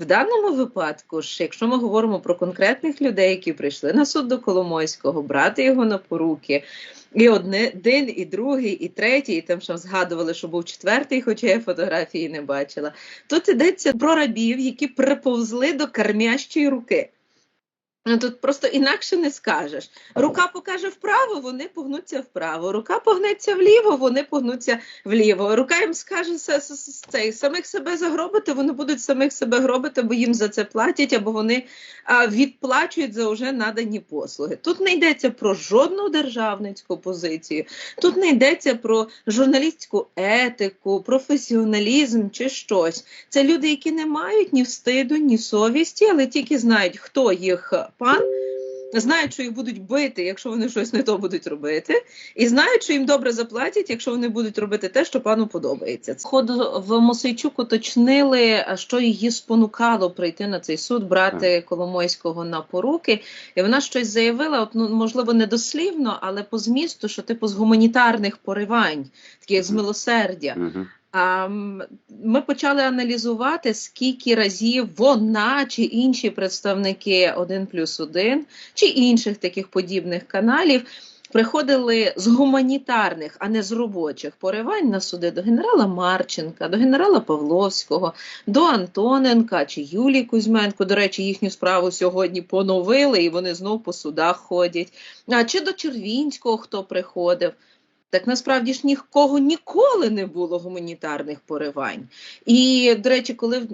В даному випадку, ж, якщо ми говоримо про конкретних людей, які прийшли на суд до Коломойського, брати його на поруки, і один, і другий, і третій, і там що згадували, що був четвертий, хоча я фотографії не бачила. Тут йдеться про рабів, які приповзли до кармящої руки. Ну, Тут просто інакше не скажеш. Рука покаже вправо, вони погнуться вправо. Рука погнеться вліво, вони погнуться вліво. Рука їм скаже цей, самих себе загробити, вони будуть самих себе гробити, бо їм за це платять, або вони а, відплачують за вже надані послуги. Тут не йдеться про жодну державницьку позицію, тут не йдеться про журналістську етику, професіоналізм чи щось. Це люди, які не мають ні встиду, ні совісті, але тільки знають, хто їх пан, знають, що їх будуть бити, якщо вони щось не то будуть робити, і знають, що їм добре заплатять, якщо вони будуть робити те, що пану подобається. Ходу в Мосейчук уточнили, що її спонукало прийти на цей суд, брати Коломойського на поруки. І вона щось заявила, от, ну, можливо, не дослівно, але по змісту, що типу з гуманітарних поривань, таких з милосердя. Ми почали аналізувати, скільки разів вона чи інші представники 1 плюс 1 чи інших таких подібних каналів приходили з гуманітарних, а не з робочих поривань на суди до генерала Марченка, до генерала Павловського, до Антоненка чи Юлії Кузьменко. До речі, їхню справу сьогодні поновили і вони знов по судах ходять. А чи до Червінського хто приходив? Так насправді ж нікого ніколи не було гуманітарних поривань. І, до речі, коли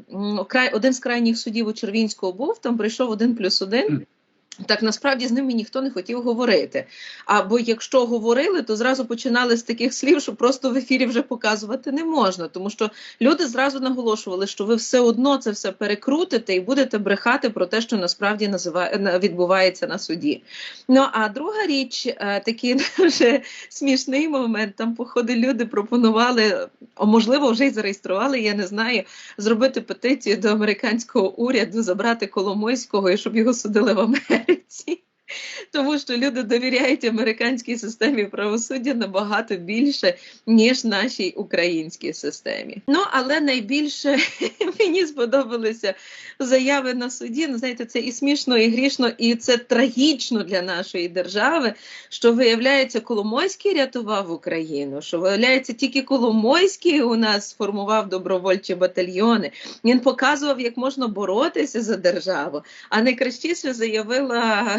один з крайніх судів у Червінського був, там прийшов один плюс один. Так насправді з ними ніхто не хотів говорити. Або якщо говорили, то зразу починали з таких слів, що просто в ефірі вже показувати не можна, тому що люди зразу наголошували, що ви все одно це все перекрутите і будете брехати про те, що насправді називає відбувається на суді. Ну а друга річ, е, такий дуже смішний момент. Там, походу, люди пропонували, а можливо, вже й зареєстрували, я не знаю, зробити петицію до американського уряду, забрати Коломойського і щоб його судили в Америці. 耳机 Тому що люди довіряють американській системі правосуддя набагато більше, ніж нашій українській системі. Ну але найбільше мені сподобалися заяви на суді. Ну, знаєте, це і смішно, і грішно, і це трагічно для нашої держави. Що виявляється, Коломойський рятував Україну. Що виявляється, тільки Коломойський у нас сформував добровольчі батальйони. Він показував, як можна боротися за державу. А найкращіше заявила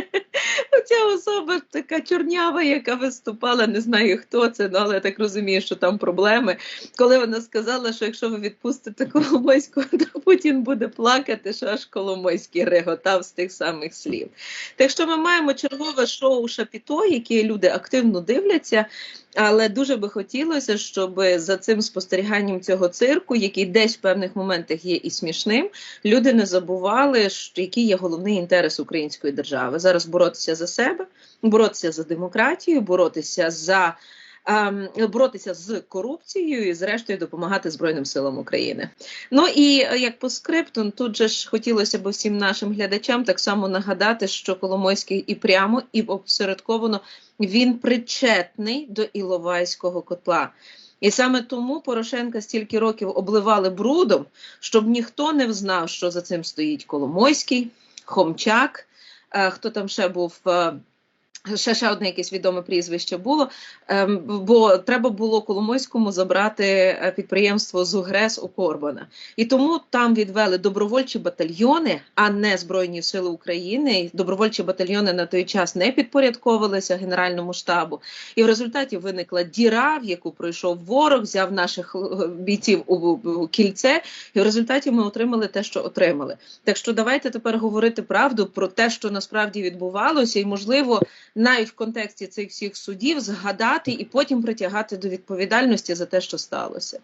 Оця особа така чорнява, яка виступала, не знаю хто це, ну, але я так розумію, що там проблеми. Коли вона сказала, що якщо ви відпустите Коломойського, то Путін буде плакати, що аж Коломойський реготав з тих самих слів. Так що ми маємо чергове шоу Шапіто, яке люди активно дивляться. Але дуже би хотілося, щоб за цим спостеріганням цього цирку, який десь в певних моментах є і смішним, люди не забували, що який є головний інтерес української держави зараз боротися за себе, боротися за демократію, боротися за. ем, Боротися з корупцією і, зрештою, допомагати Збройним силам України. Ну і е, як по скрипту, тут же ж хотілося б всім нашим глядачам так само нагадати, що Коломойський і прямо, і обсередковано він причетний до Іловайського котла. І саме тому Порошенка стільки років обливали брудом, щоб ніхто не взнав, що за цим стоїть Коломойський, Хомчак, хто там ще був. Ще ще одне якесь відоме прізвище було, ем, бо треба було Коломойському забрати е, підприємство Зугрес у Корбана. І тому там відвели добровольчі батальйони, а не Збройні Сили України. Добровольчі батальйони на той час не підпорядковувалися Генеральному штабу. І в результаті виникла діра, в яку пройшов ворог, взяв наших е, бійців у кільце, і в результаті ми отримали те, що отримали. Так що давайте тепер говорити правду про те, що насправді відбувалося, і можливо навіть в контексті цих всіх судів згадати і потім притягати до відповідальності за те, що сталося.